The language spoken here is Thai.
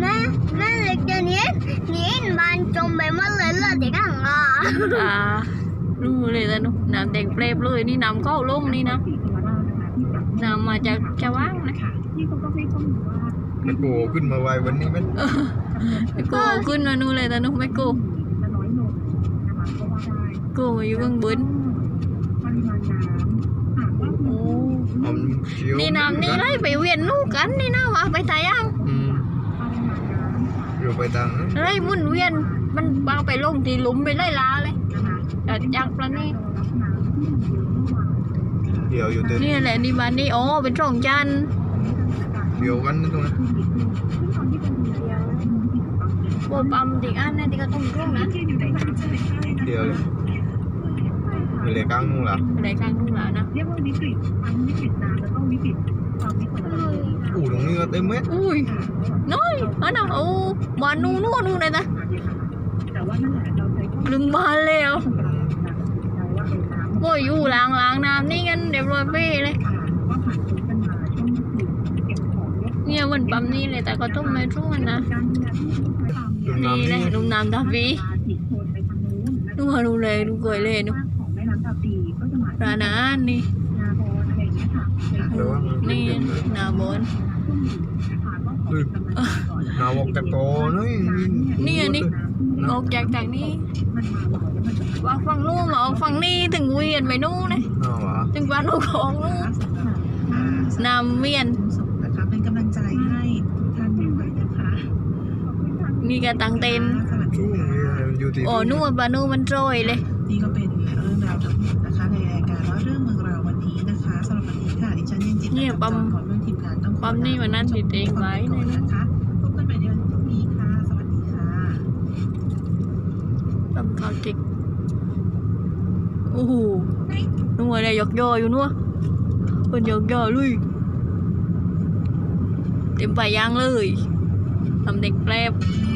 แม่แม่เล็กเดี๋ยวนี้นี่บานจมไปหมดเลยเหลือแต่ข้างล่างอ่ารู้เลยนะนุน้ำแดงเปรบเลยนี่น้ำเข้าลงนี่นะน้ำมาจากชาวบ้านนะไม่โกขึ้นมาไววันนี้มันไม่โก้ขึ้นมานู่นเลยนะนุไม่โก้โก้มาอยู่เบื้องบนโอ้เอามันเขียวนี่น้ำนี่ไล่ไปเวียนนู่นกันนี่นะว่าไปทายัง อืมอยู่ ไปทางนั้นไล่หมุนเวียน มันบางไปลงที่หลุมไปไล่ลาเลยแต่จากปลานี่เดี๋ยวอยู่เต็มนี่แหละนี่บ้านนี่อ๋อเป็นช่องจันทร์เดี๋ยวกันนะตรงนั้นโบปั๊มติอันนั่นที่ก็ต้องร่วงนะเดี๋ยวเลยไปเลยกลางนู่นล่ะอะไรกลางทุ่งนานะเรียกว่าวิกฤตทั้งวิกฤตนานแล้วก็วิกฤตความวิกฤตอู้ตรงนี้ก็เต็มเม็ดอุ้ย น้อยอันนั้นเอามานนูนู่นนู่นเลยนะลึงบานแล้วโอ้ยอยู่ล้างล้างน้ำนี่กันเดี๋ยวรอยเป้เลยเนี่ยวันปั๊มนี่เลยแต่ก็ต้องไม่ทุ่นนะนี่เลยลุงน้ำดาวีดูฮารูเลยดูกวยเลยนุ๊ น้ำตาปีก็จะหมายร้านอาหารนี่ นาบอนอะไรอย่างเงี้ยค่ะแต่ว่ามันนี่หนาบน นาวอกตะโกนเฮ้ยนี่ไงนี่ออกจากจากนี้มันมาบอกว่ามันจะว่าฝั่งนู้นมาออกฝั่งนี้ถึงเวียนไปนู่นเลยเอาวะถึงบ้านลูกของนู่นน้ำเวียนนะคะเป็นกำลังใจให้ท่านด้วยนะคะนี่ก็ตังเต็นท์สวัสดีช่วงนี้มันอยู่ที่ โอ้นู่นบ้านนู่นมันโจยเลย นี่ก็เป็นเรื่องราวทั้งหมดนะคะ ในรายการว่าเรื่องเมืองเราวันนี้นะคะสำหรับวันนี้ค่ะดิฉันเย็นจิตเนี่ยปั๊มของเรื่องทีมงานต้องขอปั๊มนี่มันนั่นติดเองไว้ก่อนนะคะพบกันใหม่ในวันพรุ่งนี้ค่ะสวัสดีค่ะตำข้าวจิกโอ้โหนู่นอะไรยกยออยู่นู่นคนยกยอลุยเต็มไปยางเลยทำเด็กแปลบเ